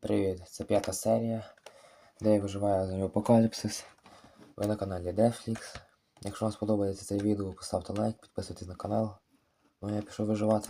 Привіт, це п'ята серія, де я виживаю за апокаліпсис. Ви на каналі Deflix. Якщо вам сподобається це відео, поставте лайк, підписуйтесь на канал. Ну я пішов виживати.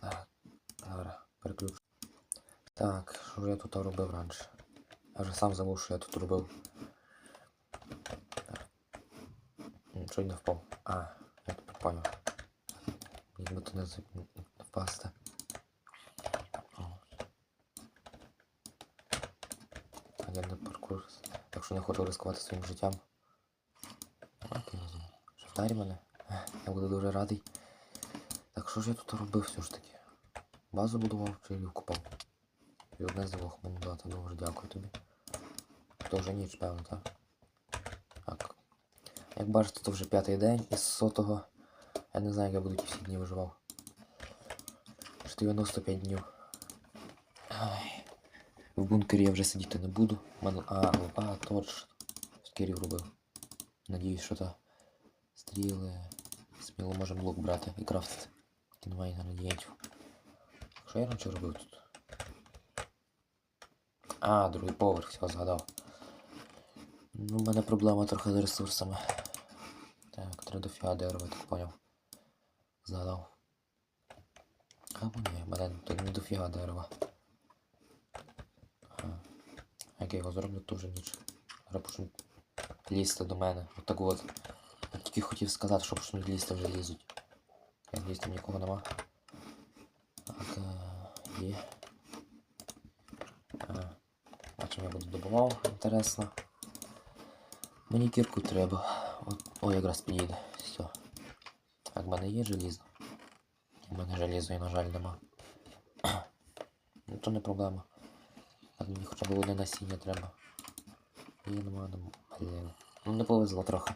Так, зараз переключу. Так, що ж я тут робив раніше? Я вже сам забув, що я тут робив. Чуть не впав. А, я тепер поняв. Ніби то з- не впасти. Якщо не хочу ризикувати своїм життям. Вдарі мене? Я буду дуже радий. Так що ж я тут робив все ж таки? Базу будував чи її вкопав? І одне з двох мені дати. Дуже дякую тобі. То вже ніч, певно, так? Так. Як бачите, то вже п'ятий день із сотого. Я не знаю, як я буду ті всі дні виживав. Ще 95 днів. Ай. В бункері я вже сидіти не буду. А, а, точно. Скірів робив. Надіюсь, що та стріли. Сміло можемо лук брати і крафтити. Немає інгредієнтів. Що я раніше робив тут? А, другий поверх, все згадав. Ну, в мене проблема трохи з ресурсами. Так, треба дофіга дерева, так поняв. Згадав. Або ні, мене тут не дофіга дерева. Як я його зроблю, то вже ніч. Зараз лізти до мене. Отак от. Я тільки хотів сказати, що почнуть лізти вже лізуть. Я надіюсь, нікого нема. Так, е, є. А, бачимо, я буду добував, інтересно. Мені кірку треба. От, о, якраз підійде. Все. Так, в мене є желізо. У мене желізо і, на жаль, нема. ну то не проблема. Мені хоча б одне насіння треба. І нема, нема. Блін. Ну не повезло трохи.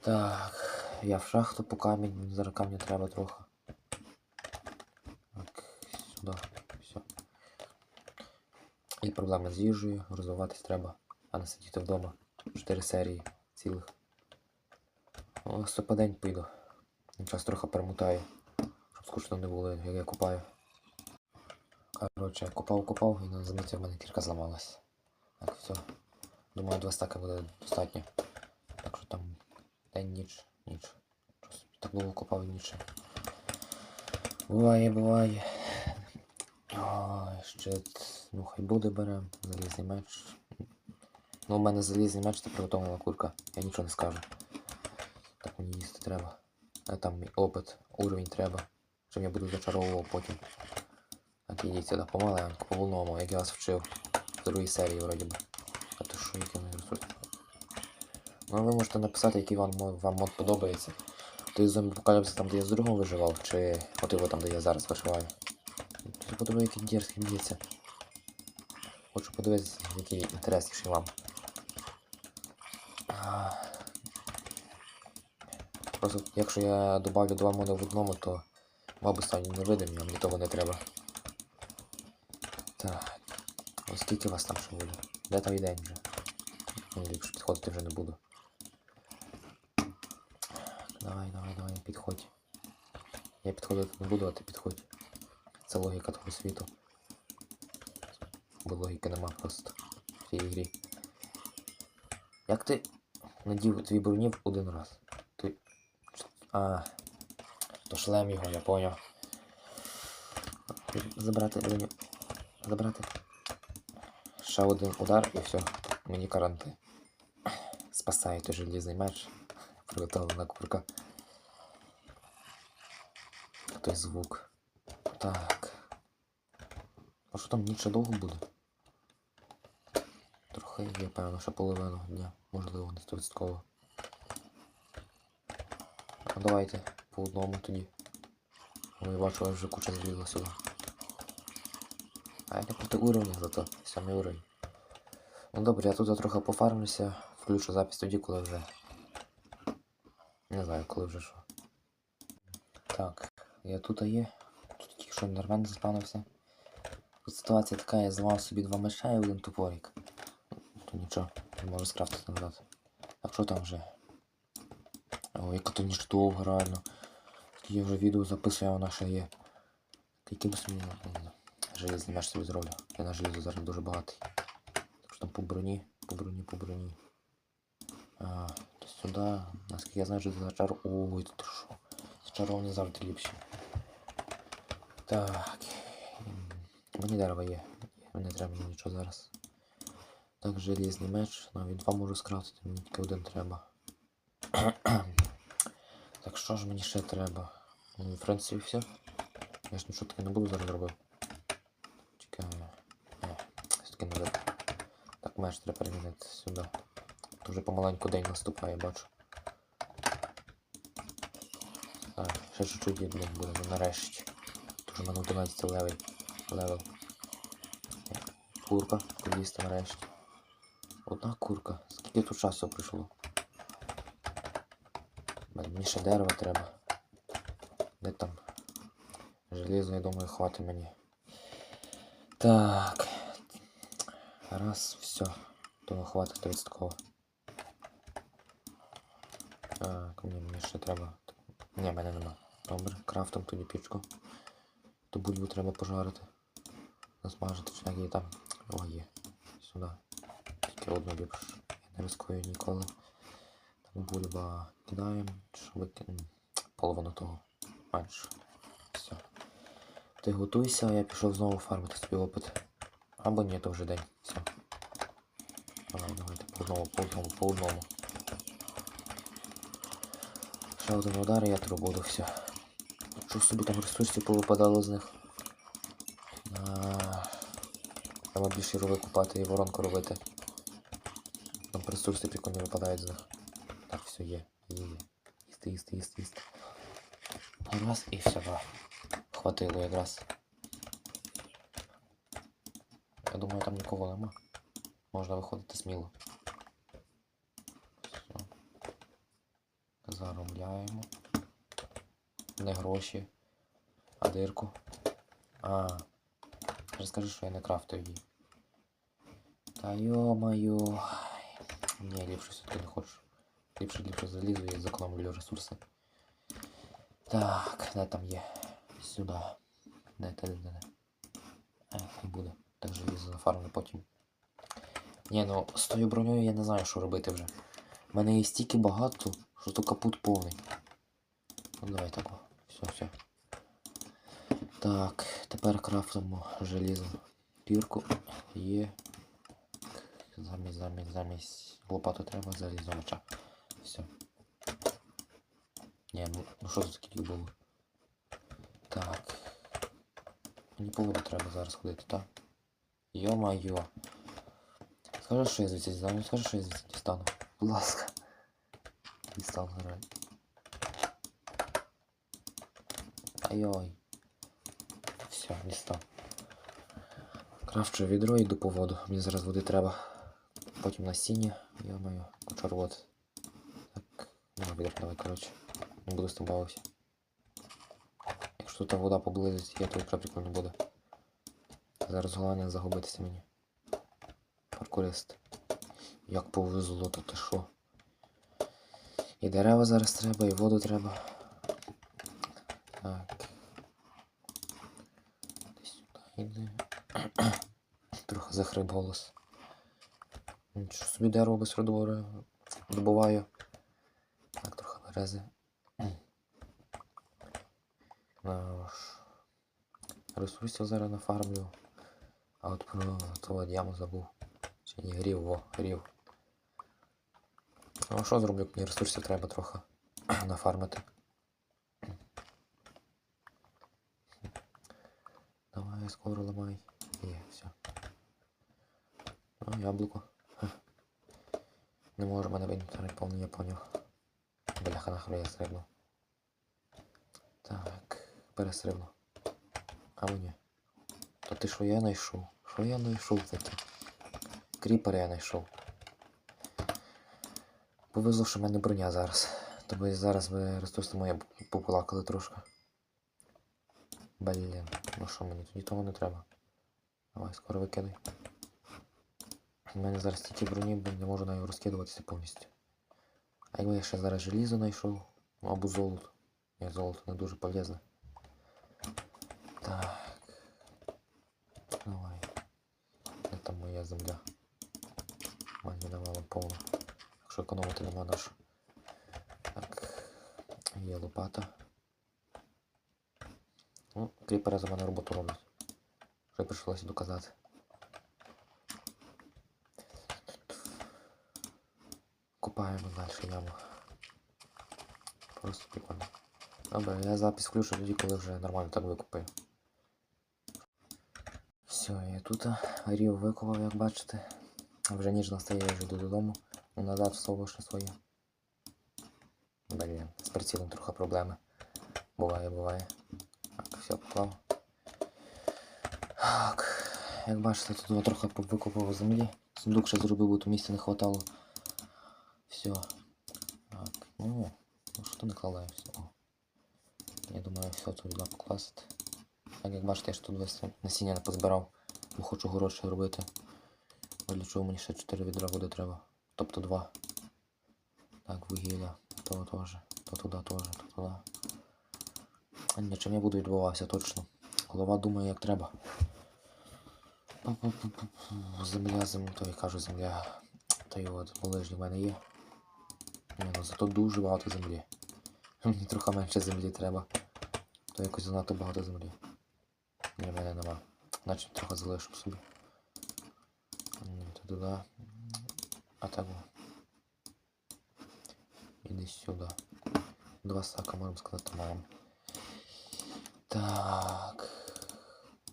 Так, я в шахту по камінь, зараз камня треба трохи. Так, сюди. Все. І проблеми з їжею, розвиватись треба, а не сидіти вдома. Чотири серії цілих. О, стопадень піду. Час трохи перемотаю, щоб скучно не було, як я купаю. Коротше, купав, купав і на заміті в мене кірка зламалась. Так, все. Думаю, два стака буде достатньо. Так що там день, ніч, ніч. Так довго купав і ніч. Буває, буває. Ой, щит. Ну хай буде берем. Залізний меч. Ну, у мене залізний меч це приготовлена курка. Я нічого не скажу. Так мені їсти треба. А там опит, уровень треба. Чим я буду зачаровував потім. Так, ідіть сюди помаленьку, по волному, як я вас вчив. В другій серії вроді би. А то що, який мені ресурс? Ну ви можете написати, який вам, вам мод подобається. Той зомбі апокаліпсис там, де я з другом виживав, чи от його там, де я зараз виживаю. Подивись, який дерзкий б'ється. Хочу подивитися, який інтересніший вам. Просто якщо я добавлю два моди в одному, то моби стануть невидимі, а мені того не треба. Так. Ось скільки вас там ще буде? Де той день вже? Ну, ліпше підходити вже не буду. Давай, давай, давай, підходь. Я підходити не буду, а ти підходь. Це логіка того світу. Бо логіки нема просто в цій грі. Як ти надів твій бронів один раз? Ти. А. То шлем його, я поняв. Забрати броню. Забрати. Ще один удар і все. Мені каранти. Спасає той желізний меч. Приготовлена курка. Той звук. Так. А що там ніч довго буде? Трохи є, певно, що половину дня. Можливо, не стовідсотково. А давайте по одному тоді. Я бачу, аж вже куча злізла сюди. А я не проти уровня зато, сьомий уровень. Ну добре, я тут трохи пофармлюся, включу запись тоді, коли вже. Не знаю, коли вже що. Так, я тут є. Тут тільки що нормально заспавнився. Тут ситуація така, я зламав собі два меча і один топорик. То нічого, не можу скрафтити назад. Так що там вже? О, яка то ніч реально. Я вже відео записую, а вона ще є. Яким сміло. Желізний меч собі зроблю. Я на желізо зараз дуже багатий. Так що там по броні, по броні, по броні. А, то сюди, наскільки я знаю, що за чар. Ой, тут що? Зачаровані завжди ліпші. Так. Мені дерево є. Не треба мені нічого зараз. Так, желізний меч. Навіть два можу скрафтити, мені тільки один треба. так що ж мені ще треба? В принципі, все. Я ж нічого таке не буду зараз робити. Чекаю. Е, все-таки не видно. Так, меч треба перемінити сюди. Тут вже помаленьку день наступає, бачу. Так, ще чуть-чуть блін, буде, нарешті. Вже в мене 11 левел. левел. Курка, поїсти нарешті. Одна курка. Скільки тут часу пройшло? Блін, Мені ще дерева треба. Де там? Желізо, я думаю, хватить мені. Так. Раз, все. Того хватить 30 такого. Так, ні, мені ще треба. Ні, мене нема. Добре, крафтом тоді пічку. Ту бульбу треба пожарити. Засмажити, чи як її там. О, є. Сюди. Тільки одну ліпше. Я не рискую ніколи. Там бульба кидаємо, що викинемо. Половину того. Менше. Все. Ти готуйся, а я пішов знову фармити собі опит. Або ні, то вже день. Все. Давай, давайте по одному, по одному, по одному. Ще один удар, і я тру буду, все. Що собі там ресурсів повипадало з них? А, Треба більше рови купати і воронку робити. Там ресурси прикольно випадають з них. Так, все є. Є, є. Їсти, їсти, їсти, їсти. Раз і все, да. Хватило якраз. Я думаю, там нікого нема. Можна виходити сміло. Все. Заробляємо. Не гроші, а дирку. А. Вже скажи, що я не крафтив її. Та йо-моє. Ні, ліпше все-таки не хочу. Ліпше, ліпше залізу і зекономлю ресурси. Так, де там є? Сюди. Де, де, де, де. Е, не буде. Так желізо зафармлю потім. Ні, ну з тою бронею я не знаю, що робити вже. У мене є стільки багато, що то капут повний. Ну давай так. Все, все. Так, тепер крафтимо желізо. Пірку є. Замість, замість, замість лопату треба залізо меча. Все. Ні, ну, ну тут таке було? Так. Мені по треба зараз ходити, так? Йо-майо. Скажи, що я звідси дістану, скажи, що я звідси дістану. Будь ласка. Дістану реально. Ай-ой. Все, дістав. Крафчу відро і йду по воду. Мені зараз води треба. Потім насіння. Йо-моє, кучервод. Так, нема відра, давай, коротше. Не буду з тим бавитися. Якщо тут вода є, то якраз прикольно буде. Зараз головне загубитися мені. Паркурист. Як повезло, то ти що? І дерева зараз треба, і воду треба. Так. Десь сюди йде. Трохи захрип голос. Нічого собі дерево без родовора добуваю. Так, трохи берези. Ж. Ресурсів зараз нафармлю. А от про того діаму забув. Чи ні, грів, во, грів. Ну а що зроблю, мені ресурсів треба трохи нафармити. Давай, скоро ламай. Є, все. Ну, яблуко. Не може мене винути повний, я поняв. Бляха нахуй я стрибну. Так, перестрибну. А ні. То ти що я знайшов? Що я знайшов таке? Кріпер я знайшов. Повезло, що в мене броня зараз. Тобто зараз би ресурси мої поплакали трошки. Блін, ну що мені тоді того не треба. Давай, скоро викидай. У мене зараз ті броні, блін, не можу навіть розкидуватися повністю. А якби я ще зараз желізо знайшов, ну, або золото. Ні, золото не дуже полезне. Так. Земля. Мені навала повно. Якщо економити нема на що. Так. Є лопата. Ну, кріпери за мене роботу роблять. Вже прийшлося доказати. Купаємо далі яму. Просто прикольно. Добре, я запис включу тоді, коли вже нормально так викупаю. Все, я тут рів викопав, як бачите. Вже ніж настає, я йду додому. Ну, назад всовуєш на своє. Блін, з прицілом трохи проблеми. Буває, буває. Так, все, поклав. Так, як бачите, тут трохи викопав землі. Сундук ще зробив, бо то місця не хватало. Все. Так, ну, ну що не кладаю все. Я думаю, все тут покласти. Так як бачите, я ж тут весь насіння не позбирав, бо хочу ще робити. Для чого мені ще 4 відра буде треба? Тобто 2. Так, вугілля, то теж, то туди теж, то туди. А ні, чим я буду відбувався точно. Голова думає, як треба. Земля, земля, то я кажу земля. Та й от, булижні в мене є. Ні, ну зато дуже багато землі. Мені трохи менше землі треба. То якось занадто багато землі. Ні, в мене нема. Значить трохи залишив собі. Ні, то туди. А так. Іди сюди. Два сака, можемо сказати, маємо. Так.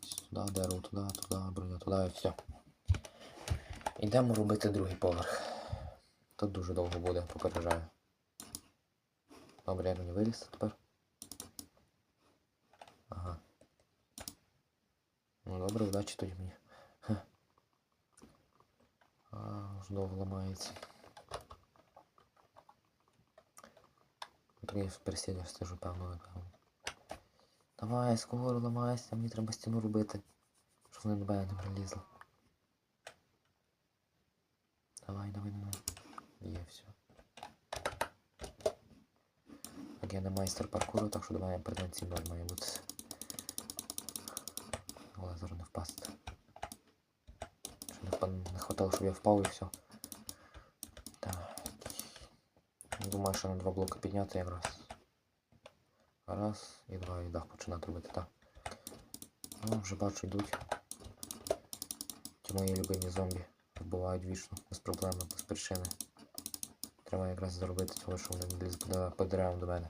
Сюди, дерево, туди, туди, броня, туди і все. Йдемо робити другий поверх. Тут дуже довго буде, попереджаю. Добре, я мені виліз тепер. добре, удачі тоді мені. Хе. А, ж довго ламається. Так я в пересідях стежу, певно, напевно. Давай, скоро ламайся, мені треба стіну робити. Щоб вони до мене не прилізли. Давай, давай, давай. Є все. Так я не майстер паркуру, так що до мене претензій ноль має бути. Але не впасти. Що не, хватало, щоб я впав і все. Так. Думаю, що на два блоки підняти якраз. Раз і два і дах починати робити, так. Ну, вже бачу, йдуть. Ті мої любимі зомбі вбивають вічно, без проблем, без причини. Треба якраз зробити того, що вони не по деревам до мене.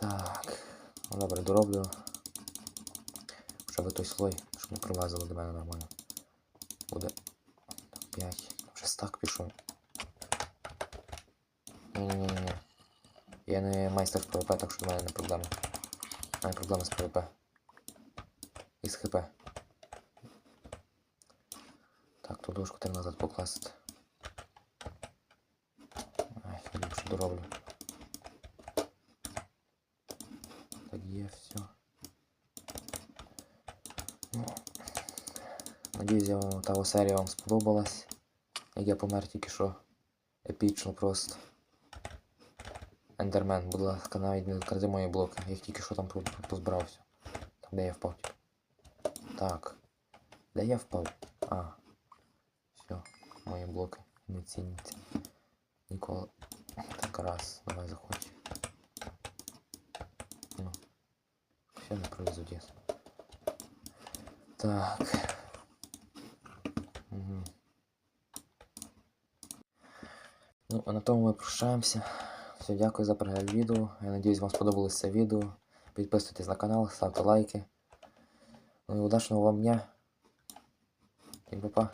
Так. Ну, добре, дороблю. Щоб той слой, щоб не пролазило до мене нормально. Буде. Так, 5. Вже стак пішов. Ні-ні-ні. Я не майстер в ПВП, так що до мене не проблема. У мене проблеми з ПВП. І з ХП. Так, ту дошку треба назад покласти. Ай, я ліпше дороблю. Так є все. Ну, надіюсь, та серія вам сподобалась. Як я помер тільки що. Епічно просто. Ендермен, будь ласка, навіть не кради мої блоки. Я тільки що там по- позбирався. Там де я впав. Так. Де я впав? А. Все, мої блоки не ціняться. Ніколи. Так раз, давай заходь. Ну. Все не произойдет. Так. Угу. Ну, а на тому ми прощаємося. Все, дякую за перегляд відео. Я надіюсь, вам сподобалося це відео. Підписуйтесь на канал, ставте лайки. Ну і удачного вам дня. І па-па.